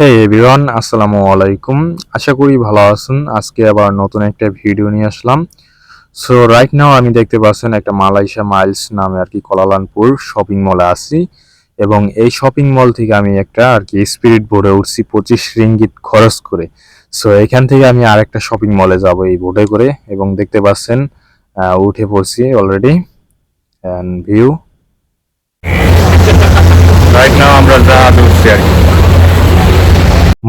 হে everyone আসসালামু আলাইকুম। আশা করি ভালো আছেন। আজকে আবার নতুন একটা ভিডিও নিয়ে আসলাম। সো রাইট নাও আমি দেখতে পাচ্ছেন একটা মালয়েশিয়া মাইলস নামে আর কি কলালানপুর শপিং মলে আছি। এবং এই শপিং মল থেকে আমি একটা আর কি স্পিরিট বোর্ডে উঠছি পঁচিশ রিঙ্গিত খরচ করে। সো এখান থেকে আমি আরেকটা শপিং মলে যাব এই বোর্ডে করে। এবং দেখতে পাচ্ছেন উঠে পড়ছি already and view right now আমরা যা উঠছি আর কি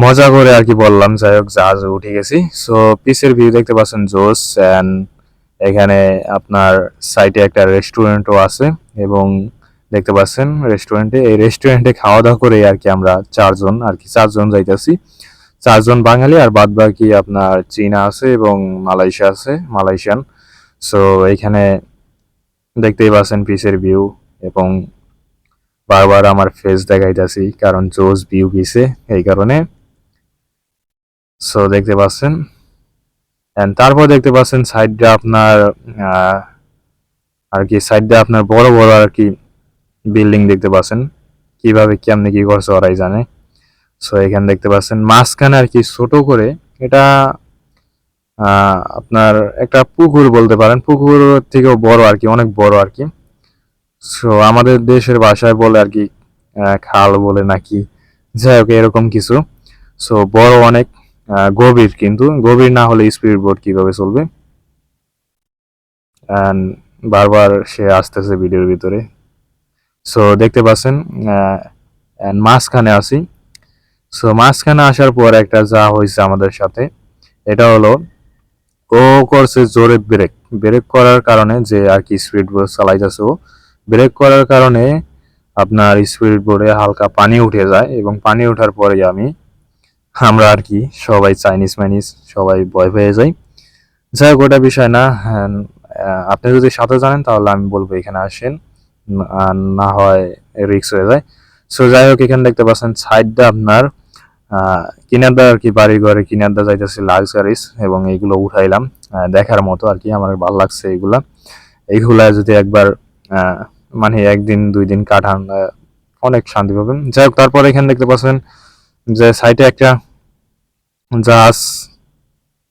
মজা করে আর কি বললাম, যাই হোক জাহাজে উঠে গেছি। সো পিসের ভিউ দেখতে পাচ্ছেন জোস অ্যান্ড এখানে আপনার সাইডে একটা রেস্টুরেন্টও আছে, এবং দেখতে পাচ্ছেন রেস্টুরেন্টে এই রেস্টুরেন্টে খাওয়া দাওয়া করে আর কি আমরা চারজন, আর কি চারজন যাইতেছি। চারজন বাঙালি, আর বাদ বাকি আপনার চীনা আছে এবং মালয়েশিয়া আছে, মালয়েশিয়ান। সো এইখানে দেখতেই পাচ্ছেন পিসের ভিউ এবং বারবার আমার ফেস দেখাইতেছি, কারণ জোস ভিউ পিসে এই কারণে। সো দেখতে পাচ্ছেন। And তারপর দেখতে পাচ্ছেন সাইডে আপনার আর কি সাইডে আপনার বড় বড় আর কি বিল্ডিং দেখতে পাচ্ছেন। কীভাবে কেমনে কি করছে ওরাই জানে। সো এখানে দেখতে পাচ্ছেন মাঝখানে আর কি ছোট করে এটা আপনার একটা পুকুর বলতে পারেন। পুকুর থেকেও বড় আর কি, অনেক বড় আর কি। সো আমাদের দেশের ভাষায় বলে আর কি খাল বলে নাকি। যাই হোক, এরকম কিছু। সো বড় অনেক। গভীর কিন্তু, গভীর না হলে স্পিড বোর্ড কীভাবে চলবে? And বারবার সে আসতেছে ভিডিওর ভিতরে। সো দেখতে পাচ্ছেন and মাঝখানে আছি সো মাঝখানে আসার পর একটা যা হয়েছে আমাদের সাথে, এটা হলো, ও করছে জোরে ব্রেক ব্রেক করার কারণে যে আর কি স্পিড বোট চালাইতেছে ও ব্রেক করার কারণে আপনার স্পিড বোর্ডে হালকা পানি উঠে যায় এবং পানি ওঠার পরে আমি আমরা আর কি সবাই চাইনিজ মাইনিজ সবাই ভয় পেয়ে যাই। যাই হোক ওটা বিষয় না হ্যাঁ, আপনি যদি সাথে জানেন তাহলে আমি বলব এখানে আসেন না হয় রিক্স হয়ে যায়। সো যাই হোক এখানে দেখতে পাচ্ছেন সাইডটা আপনার কিনারদা আর কি বাড়ি ঘরে কিনারদা যাইতেছে লাক্সারিস এবং এইগুলো উঠাইলাম দেখার মতো আর কি আমার ভালো লাগছে এইগুলা এইগুলা যদি একবার মানে একদিন দুই দিন কাটান অনেক শান্তি পাবেন। যাই হোক তারপর এখানে দেখতে পাচ্ছেন যে সাইডে একটা জাহাজ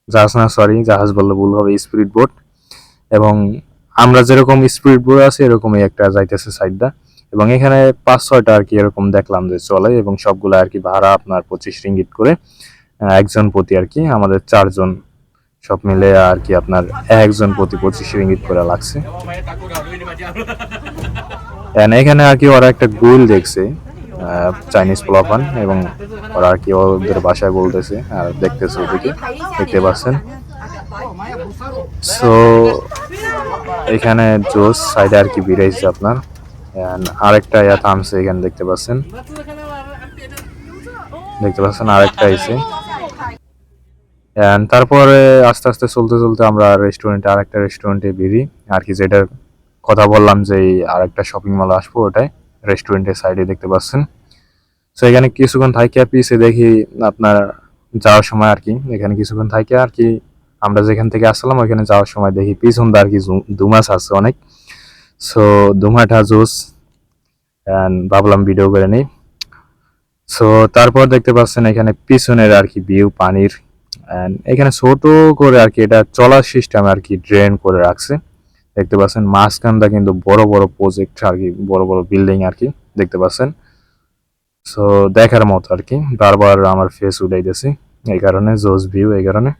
জাহাজ না সরি জাহাজ বললে ভুল হবে স্পিড বোট এবং আমরা যেরকম স্পিড বোট আছে এরকমই একটা যাইতেছে সাইডটা এবং এখানে পাঁচ ছয়টা আর কি এরকম দেখলাম যে চলে এবং সবগুলো আর কি ভাড়া আপনার পঁচিশ রিঙ্গিট করে একজন প্রতি আর কি আমাদের চারজন সব মিলে আর কি আপনার একজন প্রতি পঁচিশ রিঙ্গিট করে লাগছে। এখানে আর কি ওরা একটা গুল দেখছে। চাইনিজ পোলাপান এবং ওরা আর কি ওদের বাসায় বলতেছে, আর দেখতেছে ওদিকে, দেখতে পাচ্ছেন। সো এখানে জোস, সাইডে আর কি বিরাইছে আপনার। আরেকটা ইয়া থামছে এখানে দেখতে পাচ্ছেন। দেখতে পাচ্ছেন আরেকটা আইছে তারপরে আস্তে আস্তে চলতে চলতে আমরা রেস্টুরেন্টে আরেকটা রেস্টুরেন্টে বেরি। আর কি যেটার কথা বললাম যে আরেকটা শপিং মল আসব ওটাই রেস্টুরেন্টের সাইডে দেখতে পাচ্ছেন। তো এখানে কিছুক্ষণ থাইকে পিসে দেখি আপনার যাওয়ার সময় আর কি। এখানে কিছুক্ষণ থাইকে আর কি আমরা যেখান থেকে আসলাম, ওইখানে যাওয়ার সময় দেখি পিছন আর কি দুমাস আছে অনেক। সো দুমাটা জুস ভাবলাম ভিডিও করে নেই। সো তারপর দেখতে পাচ্ছেন এখানে পিছনের আর কি ভিউ পানির। এখানে ছোট করে আর কি এটা চলার সিস্টেম আর কি ড্রেন করে রাখছে। দেখতে পাচ্ছেন মাঝখানটা কিন্তু বড় বড় প্রজেক্ট আর কি, বড় বড় বিল্ডিং আর কি, দেখতে পাচ্ছেন। সো দেখার মতো আর কি। বারবার আমার ফেস উঠাইতেছি। এই কারণে জোস ভিউ এই কারণে।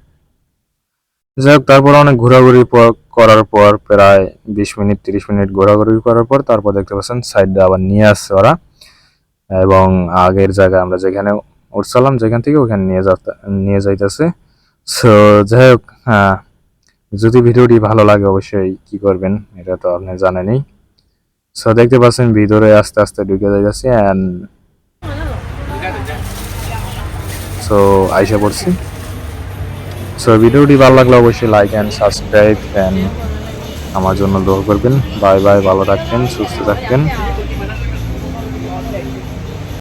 যাই হোক, তারপর অনেক ঘোরাঘুরি করার পর প্রায় বিশ মিনিট, তিরিশ মিনিট ঘোরাঘুরি করার পর তারপর দেখতে পাচ্ছেন সাইডটা আবার নিয়ে আসছে ওরা। এবং আগের জায়গায় আমরা যেখানে উঠছিলাম, যেখান থেকে ওখানে নিয়ে যাতে, নিয়ে যাইতেছে। সো যাই হোক হ্যাঁ যদি ভিডিওটি ভালো লাগে অবশ্যই কি করবেন, এটা তো আপনি জানেনই। সো দেখতে পাচ্ছেন, ভিতরে আস্তে আস্তে ঢুকে যাইতেছে অ্যান্ড সো আইসা পড়ছি। সো ভিডিওটি ভালো লাগলে অবশ্যই লাইক অ্যান্ড সাবস্ক্রাইব অ্যান্ড আমার জন্য দোয়া করবেন। বাই বাই ভালো থাকবেন, সুস্থ থাকবেন।